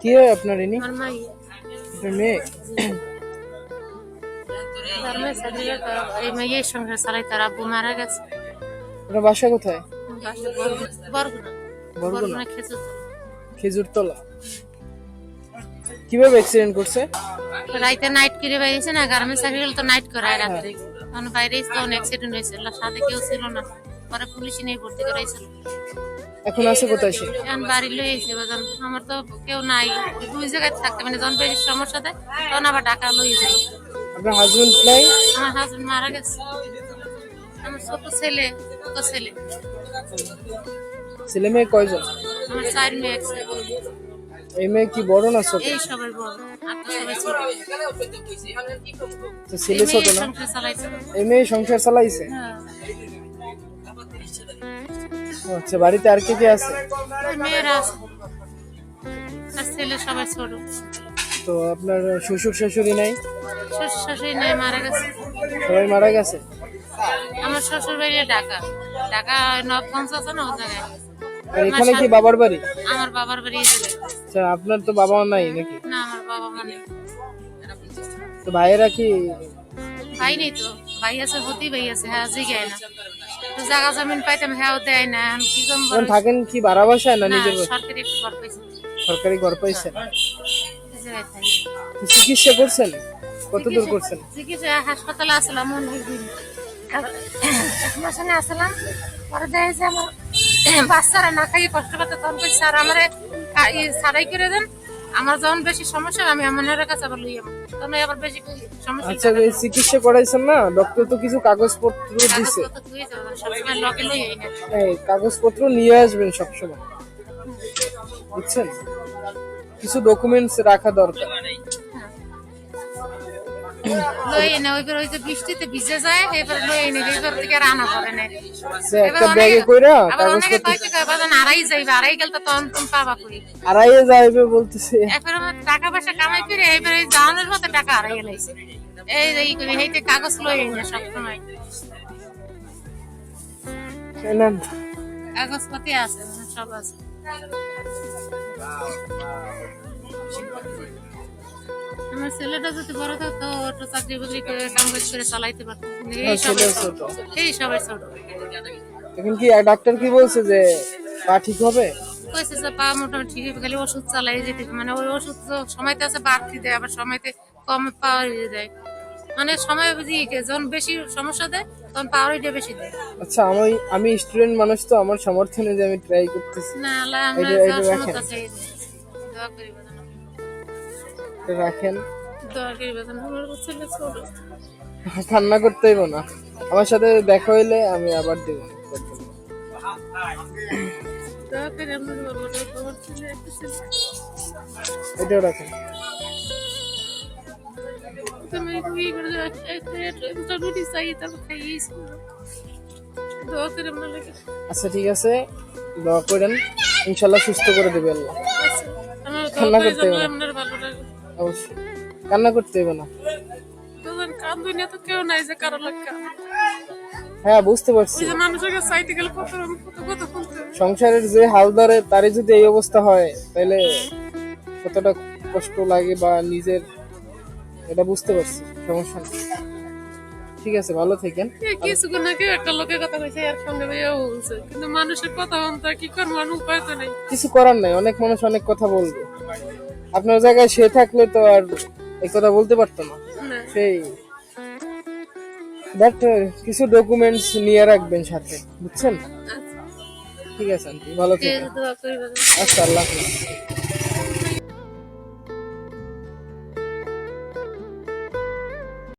কি হয় আপনার ইনি? মেয়ে? ধর্মে চাকরি করে এই মেয়ের সংসার চালাই তার আব্বু মারা গেছে। আপনার বাসা কোথায়? বরগুনা। বরগুনা? বরগুনা বরগুনা খেতে খেজুরতলা। কীভাবে অ্যাক্সিডেন্ট করছে? রাইতে নাইট করে বাইরেছে না গার্মেন্টস চাকরি তো নাইট করায় রাত্রে। তখন বাইরে অ্যাক্সিডেন্ট হয়েছিল সাথে কেউ ছিল না। পরে পুলিশ নিয়ে ভর্তি করাইছিল। এখন আছে কোথায় সে? এখন বাড়ি লই আইছে বাজান আমার তো কেউ নাই। দুই জায়গায় থাকতে মানে যখন বেশি সমস্যা দেয় তখন আবার টাকা লই যাই আপনার হাজবেন্ড নাই? আমার হাজবেন্ড মারা গেছে। আমার ছোট ছেলে ছোট ছেলে। ছেলে মেয়ে কয়জন? আমার চার মেয়ে এক ছেলে। এই মেয়ে কি বড় না ছোট? এই সবাই বড় ছেলে ছোট না? এই মেয়ে সংসার চালাইছে? হ্যাঁ। আচ্ছা বাড়িতে আর কে কে আছে? মেয়েরা আছে। আর ছেলে সবাই ছোট। তো আপনার শ্বশুর শাশুড়ি নাই? শ্বশুর শাশুড়ি নাই মারা গেছে। সবাই মারা গেছে? আমার শ্বশুর বাড়ি ঢাকা। ঢাকা নবগঞ্জ আছে না ও জায়গায়? এখানে কি বাবার বাড়ি? আমার বাবার বাড়ি আচ্ছা আপনার তো বাবা নাই নাকি? না আমার বাবা মানে তো ভাইয়েরা কি ভাই নেই তো। ভাই আছে হতেই ভাই আছে হ্যাঁ জিগায় না। জায়গা জমিন পাইতাম হ্যাঁ দেয় না কি এখন থাকেন কি ভাড়া বাসায় না নিজের বাসায়? সরকারি একটু ঘর পাইছে। সরকারি ঘর পাইছেন? থাকি। চিকিৎসা করছেন? কত দূর করছেন? চিকিৎসা হাসপাতালে আসলাম অনেক দিন মাসে আসলাম পরে দেখে যে আমার বাচ্চারা না খাইয়ে কষ্ট পাতে তখন কই স্যার আমার সারাই করে দেন। আমার যখন বেশি সমস্যা আমি আমার কাছে আবার লইয়া তখন আবার বেশি সমস্যা আচ্ছা এই চিকিৎসা করাইছেন না? ডক্টর তো কিছু কাগজপত্র দিছে। সবসময় লগে এই কাগজপত্র নিয়ে আসবেন সবসময়। বুঝছেন? কিছু ডকুমেন্টস রাখা দরকার। লই এনে ওই ওই যে বৃষ্টিতে ভিজে যায় এবার লই এনে এবার থেকে আনা পড়ে না একটা ব্যাগে কইরা আবার অনেকে কয়েকটা বাজান আড়াই যাইবে আড়াই গেল তো তখন তুমি পাবা কই। আড়াইয়ে যাইবে বলতেছে। এরপর টাকা পয়সা কামাই করে এবারে জানানোর মতো টাকা হারাই গেলাইছে এই করে হেইতে কাগজ লই এনে সব সময় কাগজপাতি আছে সব আছে। আমার ছেলেটা যদি বড় থাকতো চাকরি বাকরি করে কাম কাজ করে চালাইতে পারতো। এই সবাই ছোট। ছোট। এই সবাই ছোট। এখন কি ডাক্তার কি বলছে যে পা ঠিক হবে? কইছে যে পা মোটামুটি ঠিক হবে খালি ওষুধ চালাই যেতে মানে ওই ওষুধ তো সময়তে আছে বাড়তি দেয় আবার সময়তে কম দেয়। মানে সময় বুঝি যখন বেশি সমস্যা দেয় তখন পাওয়ার দিয়ে বেশি দেয়। আচ্ছা আমি আমি স্টুডেন্ট মানুষ তো আমার সমর্থনে যে আমি ট্রাই করতেছি। না আল্লাহ আমরা যা সমর্থ আছে দোয়া করি রাখেন। দোয়া করি বাজান আমার ছেলে ছোট। কান্না করতে হইব না। আমার সাথে দেখা হইলে আমি আবার দেব। এটাও রাখেন। আচ্ছা ঠিক আছে। দোয়া করেন। ইনশাল্লাহ সুস্থ করে দেবে আল্লাহ আচ্ছা, করতে হবে। অবশ্যই। কান্না করতে হবে না। তখন কান দুনিয়া তো কেউ নাই যে কারও লাগা হ্যাঁ বুঝতে পারছি। যে মানুষের কাছে চাইতে গেলে কত রকম কত কথা বলতে হবে। সংসারের যে হাল ধরে তারই যদি এই অবস্থা হয় তাহলে কতটা কষ্ট লাগে বা নিজের এটা বুঝতে পারছি সমস্যা নেই। ঠিক আছে ভালো থাকেন। কিছুক্ষণ আগে একটা লোকের কথা কইছে এর সঙ্গে ভাইয়াও বলছে। কিন্তু মানুষের কথা বলতে কি কর মানুষ উপায় তো নেই। কিছু করার নাই অনেক মানুষ অনেক কথা বলবে। আপনার জায়গায় সে থাকলে তো আর এই কথা বলতে পারতো না। সেই। বাট কিছু ডকুমেন্টস নিয়ে রাখবেন সাথে বুঝছেন? আচ্ছা। ঠিক আছে আন্টি ভালো বাবা। আচ্ছা আল্লাহ হাফেজ।